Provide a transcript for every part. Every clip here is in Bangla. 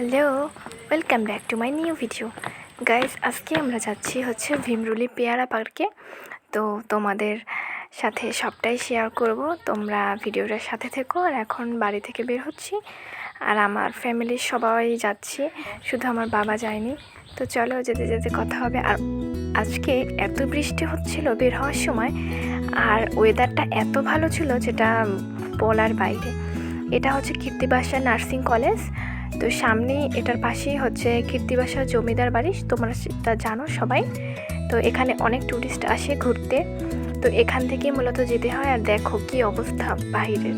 Hello, welcome back to my new video. Guys আজকে আমরা যাচ্ছি হচ্ছে ভীমরুলি পেয়ারা পার্কে। তো তোমাদের সাথে সবটাই শেয়ার করব। তোমরা ভিডিওটার সাথে থেকো, আর এখন বাড়ি থেকে বের হচ্ছি। আর আমার ফ্যামিলির সবাই যাচ্ছি, শুধু আমার বাবা যায়নি। তো চলো যেতে যেতে কথা হবে। আর আজকে এত বৃষ্টি হচ্ছিল বের হওয়ার সময়, আর ওয়েদারটা এত ভালো ছিল যেটা বলার বাইরে। এটা হচ্ছে কীর্তিবাসা নার্সিং কলেজ। তো সামনেই এটার পাশেই হচ্ছে কীর্তিবাসা জমিদার বাড়ি, তোমরা সেটা জানো সবাই। তো এখানে অনেক ট্যুরিস্ট আসে ঘুরতে। তো এখান থেকেই মূলত যেতে হয়। আর দেখো কি অবস্থা বাহিরের।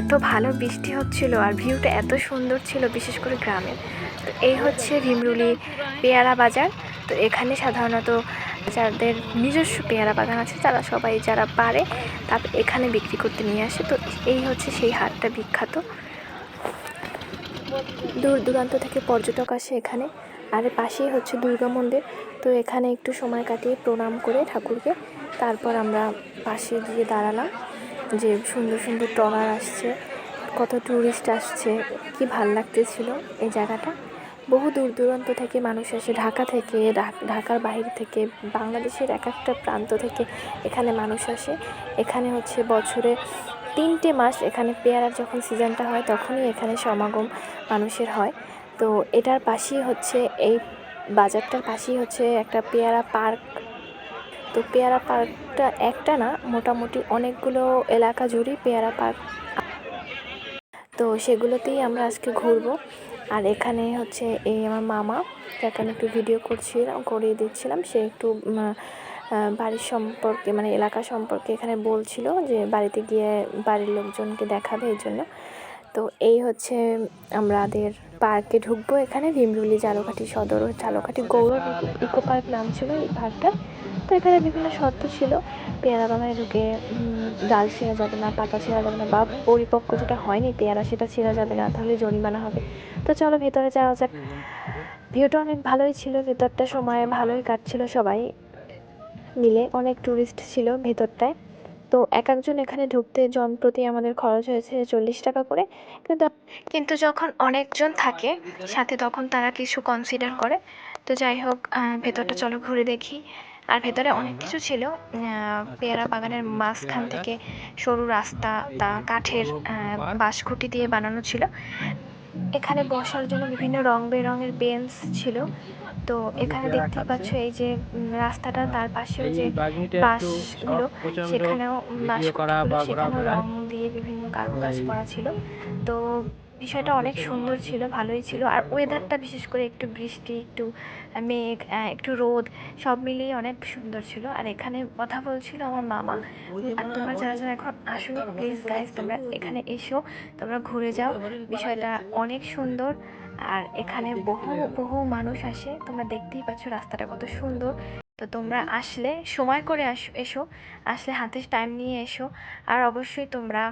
এত ভালো বৃষ্টি হচ্ছিল আর ভিউটা এত সুন্দর ছিল, বিশেষ করে গ্রামের। তো এই হচ্ছে ভীমরুলি পেয়ারা বাজার। তো এখানে সাধারণত যাদের নিজস্ব পেয়ারা বাগান আছে, তারা সবাই যারা পারে তারপর এখানে বিক্রি করতে নিয়ে আসে। তো এই হচ্ছে সেই হাটটা বিখ্যাত। দূর দূরান্ত থেকে পর্যটক আসে এখানে। আর পাশেই হচ্ছে দুর্গা মন্দির। তো এখানে একটু সময় কাটিয়ে প্রণাম করে ঠাকুরকে, তারপর আমরা পাশে গিয়ে দাঁড়ালাম যে সুন্দর সুন্দর ট্রলার আসছে, কত ট্যুরিস্ট আসছে, কি ভালো লাগতেছিল এই জায়গাটা। বহু দূর দূরান্ত থেকে মানুষ আসে, ঢাকা থেকে ঢাকার বাইরে থেকে, বাংলাদেশের এক একটা প্রান্ত থেকে এখানে মানুষ আসে। এখানে হচ্ছে বছরে তিনটে মাস এখানে পেয়ারার যখন সিজনটা হয়, তখনই এখানে সমাগম মানুষের হয়। তো এটার পাশেই হচ্ছে এই বাজারটার পাশেই হচ্ছে একটা পেয়ারা পার্ক। তো পেয়ারা পার্কটা একটা না, মোটামুটি অনেকগুলো এলাকা জুড়েই পেয়ারা পার্ক তো সেগুলোতেই আমরা আজকে ঘুরবো। আর এখানে হচ্ছে এই আমার মামা, যাকে আমি একটু ভিডিও করছিলাম, করিয়ে দিচ্ছিলাম, সে একটু বাড়ির সম্পর্কে মানে এলাকা সম্পর্কে এখানে বলছিল যে বাড়িতে গিয়ে বাড়ির লোকজনকে দেখাবে এই জন্য। তো এই হচ্ছে আমাদের পার্কে ঢুকবো এখানে, ভীমরুলি জালকাঠি সদর জালকাঠি গৌরব ইকো পার্ক নাম ছিল এই পার্কটা তো এখানে বিভিন্ন শর্ত ছিল পেয়ারা বাগানে ঢুকে ডাল ছেঁড়া যাবে না, পাতা ছেঁড়া যাবে না বা পরিপক্ক যেটা হয়নি পেয়ারা সেটা ছেঁড়া যাবে না, তাহলে জরিমানা হবে। তো চলো ভেতরে যাওয়া যাক। ভিউটা অনেক ভালোই ছিল, ভেতরটা সময় ভালোই কাটছিল সবাই। মিলে অনেক ট্যুরিস্ট ছিল ভেতরটায়। তো এক একজন এখানে ঢুকতে জন প্রতি আমাদের খরচ হয়েছে চল্লিশ টাকা করে। কিন্তু কিন্তু যখন অনেকজন থাকে, সাথে তখন তারা কিছু কনসিডার করে। তো যাই হোক ভেতরটা চলো ঘুরে দেখি। আর ভেতরে অনেক কিছু ছিল। পেয়ারা বাগানের মাঝখান থেকে সরু রাস্তা, তা কাঠের বাঁশখুঁটি দিয়ে বানানো ছিল। এখানে বসার জন্য বিভিন্ন রং বেরঙের বেঞ্চ ছিল। তো এখানে দেখতে পাচ্ছ এই যে রাস্তাটা তার পাশেও যে বাঁশগুলো সেখানেও বাঁশ সেখানেও রং দিয়ে বিভিন্ন কারুকাজ করা ছিল। তো বিষয়টা অনেক সুন্দর ছিল, ভালোই ছিল। আর ওয়েদারটা বিশেষ করে একটু বৃষ্টি, একটু মেঘ একটু রোদ, সব মিলিয়ে অনেক সুন্দর ছিল। আর এখানে কথা বলছিল আমার মামা, আর তোমরা যারা যারা এখন আসলে প্লিজ গাইজ তোমরা এখানে এসো, তোমরা ঘুরে যাও। বিষয়টা অনেক সুন্দর। আর এখানে বহু বহু মানুষ আসে, তোমরা দেখতেই পাচ্ছ রাস্তাটা কত সুন্দর। তো তোমরা আসলে সময় করে আস এসো। আসলে হাতে টাইম নিয়ে এসো। আর অবশ্যই তোমরা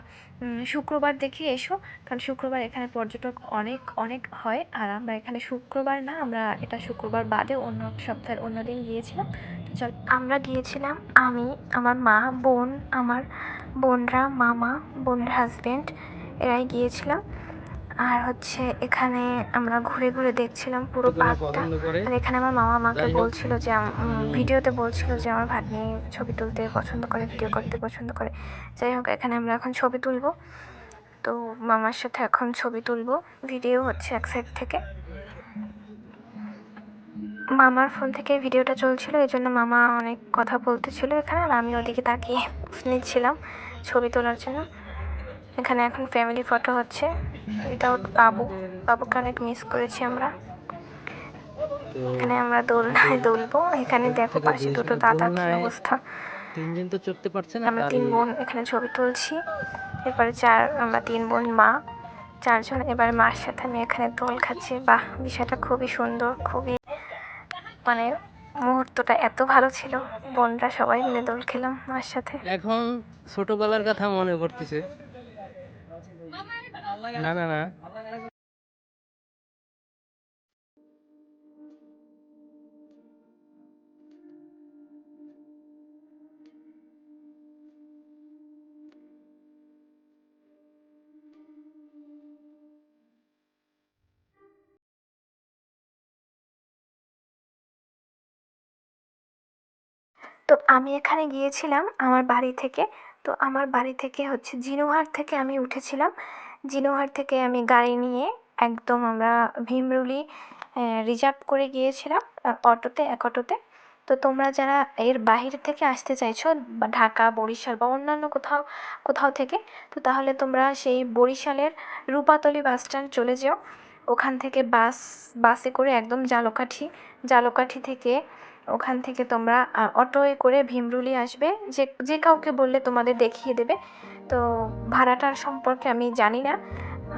শুক্রবার দেখে এসো। কারণ শুক্রবার এখানে পর্যটক অনেক অনেক হয়। আর আমরা এখানে শুক্রবার না আমরা এটা শুক্রবার বাদে অন্য সপ্তাহের অন্য দিন গিয়েছিলাম। তো চল আমরা গিয়েছিলাম আমি আমার মা বোন আমার বোনরা মামা বোনের হাজব্যান্ড এরাই গিয়েছিলাম। আর হচ্ছে এখানে আমরা ঘুরে ঘুরে দেখছিলাম পুরো পার্কটা আর এখানে আমার মামা আমাকে বলছিল যে ভিডিওতে বলছিল যে আমার ভাগ্নি ছবি তুলতে পছন্দ করে ভিডিও করতে পছন্দ করে। যাই হোক এখানে আমরা এখন ছবি তুলবো। তো মামার সাথে এখন ছবি তুলব। ভিডিও হচ্ছে এক সাইড থেকে। মামার ফোন থেকে ভিডিওটা চলছিল এই জন্য মামা অনেক কথা বলতেছিল এখানে আর আমি ওদিকে তাকিয়ে নিচ্ছিলাম ছবি তোলার জন্য। এখানে এখন ফ্যামিলি ফটো হচ্ছে। উইদাউট বাবু বাবুকে অনেক মিস করেছি আমরা। এখানে আমরা দোলনায় দুলবো এখানে দেখো পাশে দুটো দাদা কি অবস্থা। তিনজন তো চড়তে পারছে না আমরা তিন বোন এখানে ছবি তুলছি। এরপরে চার আমরা তিন বোন মা চারজন। এবার মার সাথে আমি এখানে দোল খাচ্ছি। বাহ বিষয়টা খুবই সুন্দর খুবই মানে মুহূর্তটা এত ভালো ছিল। বোনরা সবাই মিলে দোল খেলাম মার সাথে। এখন ছোটবেলার কথা মনে পড়তেছে। না না না। তো আমি এখানে গিয়েছিলাম আমার বাড়ি থেকে। তো আমার বাড়ি থেকে হচ্ছে জিনুহার থেকে আমি উঠেছিলাম। জিনোহার থেকে আমি গাড়ি নিয়ে একদম আমরা ভীমরুলি রিজার্ভ করে গিয়েছিলাম অটোতে, এক অটোতে। তো তোমরা যারা এর বাইরে থেকে আসতে চাইছো, বা ঢাকা, বরিশাল, বা অন্যান্য কোথাও কোথাও থেকে, তো তাহলে তোমরা সেই বরিশালের রূপাতলি বাস স্ট্যান্ড চলে যেও। ওখান থেকে বাস, বাসে করে একদম জালকাঠি জালকাঠি থেকে ওখান থেকে তোমরা অটোয় করে ভীমরুলি আসবে। যে যে কাউকে বললে তোমাদের দেখিয়ে দেবে। তো ভাড়াটার সম্পর্কে আমি জানি না।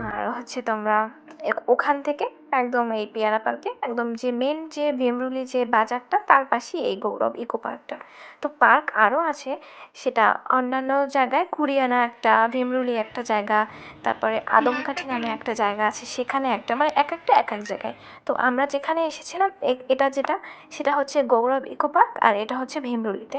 আর হচ্ছে তোমরা ওখান থেকে একদম এই পেয়ারা পার্কে, একদম যে মেন যে ভীমরুলি যে বাজারটা, তার পাশেই এই গৌরব ইকো পার্কটা তো পার্ক আরও আছে, সেটা অন্যান্য জায়গায় কুরিয়ানা একটা, ভীমরুলি একটা জায়গা, তারপরে আদমকাঠি নামে একটা জায়গা আছে, সেখানে একটা মানে এক একটা এক এক জায়গায়। তো আমরা যেখানে এসেছিলাম এটা যেটা, সেটা হচ্ছে গৌরব ইকো পার্ক আর এটা হচ্ছে ভীমরুলিতে।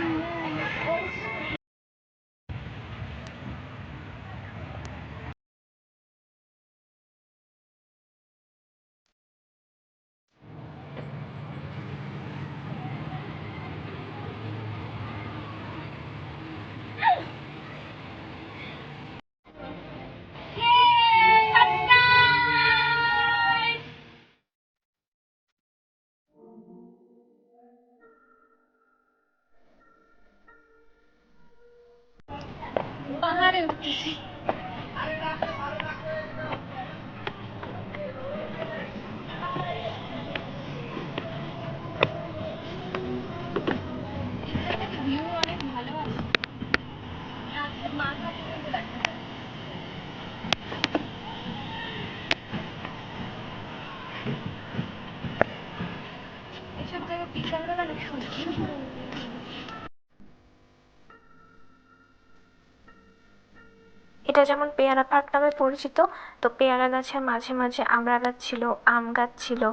এটা যেমন পেয়ারা পার্ক নামে পরিচিত, তো পেয়ারা গাছের মাঝে মাঝে আমড়া গাছ ছিল, আম গাছ ছিল।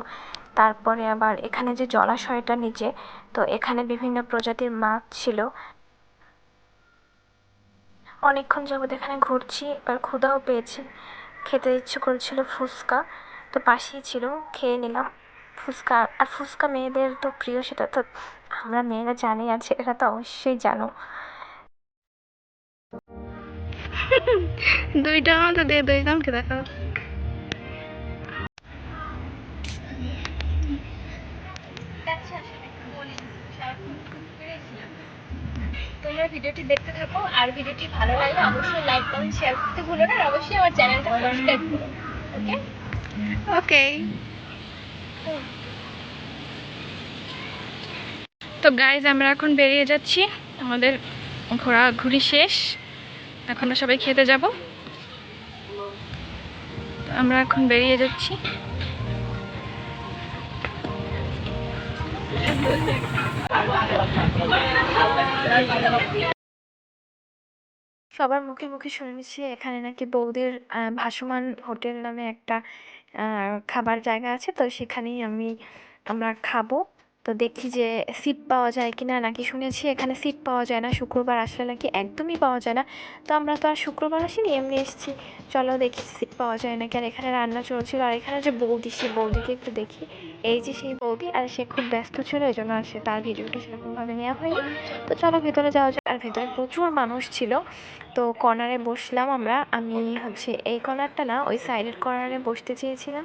তারপরে আবার এখানে যে জলাশয়টা নিচে, তো এখানে বিভিন্ন প্রজাতির মাছ ছিল। অনেকক্ষণ যাবত এখানে ঘুরছি, এবার ক্ষুধাও পেয়েছি। খেতে ইচ্ছে করেছিল ফুচকা, তো পাশেই ছিল, খেয়ে নিলাম। ফুচকা আর ফুচকা মেয়েদের তো প্রিয় সেটা তো আমরা মেয়েরা জানি আর ছেলেরা তো অবশ্যই জানো। দুইটা মতো দিয়ে দুই দামকে দেখাও তোমরা ভিডিওটি দেখতে থাকো আর ভিডিওটি ভালো লাগলে অবশ্যই লাইক কমেন্ট শেয়ার করতে ভুলো না আর অবশ্যই আমার চ্যানেলটা সাবস্ক্রাইব করো ওকে ওকে তো গাইজ আমরা এখন বেরিয়ে যাচ্ছি। আমাদের ঘোরাঘুরি শেষ। এখন আমরা সবাই খেতে যাব। আমরা এখন বেরিয়ে যাচ্ছি। সবার মুখে মুখে শুনেছি এখানে নাকি বৌদির ভাসমান হোটেল নামে একটা খাবার জায়গা আছে তো সেখানেই আমি আমরা খাব। তো দেখি যে সিট পাওয়া যায় কি না নাকি শুনেছি এখানে সিট পাওয়া যায় না, শুক্রবার আসলে নাকি একদমই পাওয়া যায় না। তো আমরা তো আর শুক্রবার আসিনি, এমনি এসেছি। চলো দেখি সিট পাওয়া যায় নাকি। আর এখানে রান্না চলছিল। আর এখানে যে বৌদি সেই বৌদিকে একটু দেখি। এই যে সেই বৌদি, আর সে খুব ব্যস্ত ছিল, এই জন্য আর সে তার ভিডিওটা সেরকমভাবে নেওয়া হয়নি। তো চলো ভেতরে যাওয়া যায় আর ভেতরে প্রচুর মানুষ ছিল। তো কর্নারে বসলাম আমরা। আমি হচ্ছে এই কর্নারটা না, ওই সাইডের কর্নারে বসতে চেয়েছিলাম।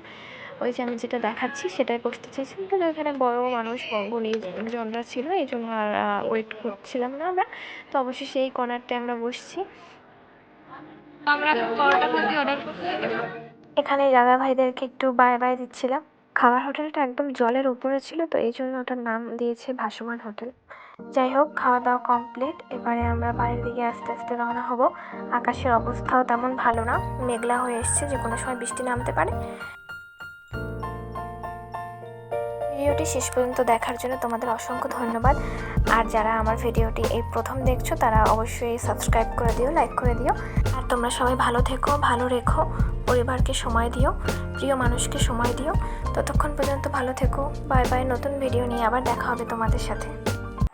ওই যে আমি যেটা দেখাচ্ছি সেটাই করতে চেয়েছিলাম কিন্তু এখানে বড় মানুষ গুণীজনরা ছিল এই জন্য আর ওয়েট করছিলাম না আমরা। তো অবশ্যই সেই কর্নারটায় আমরা বসছি। আমরা পরোটা ভাজি অর্ডার এখানে দাদা ভাইদেরকে একটু বাই বাই দিচ্ছিলাম। খাবার হোটেলটা একদম জলের উপরে ছিল তো এই জন্য ওটার নাম দিয়েছে ভাসমান হোটেল। যাই হোক খাওয়া দাওয়া কমপ্লিট এবারে আমরা বাড়ির দিকে আস্তে আস্তে রওনা হব। আকাশের অবস্থাও তেমন ভালো না। মেঘলা হয়ে এসছে যে কোনো সময় বৃষ্টি নামতে পারে। ভিডিওটি শেষ পর্যন্ত দেখার জন্য তোমাদের অসংখ্য ধন্যবাদ। আর যারা আমার ভিডিওটি এই প্রথম দেখছ, তারা অবশ্যই সাবস্ক্রাইব করে দিও লাইক করে দিও। আর তোমরা সবাই ভালো থেকো, ভালো রেখো, পরিবারকে সময় দিও, প্রিয় মানুষকে সময় দিও। ততক্ষণ পর্যন্ত ভালো থেকো। বাই বাই, নতুন ভিডিও নিয়ে আবার দেখা হবে তোমাদের সাথে।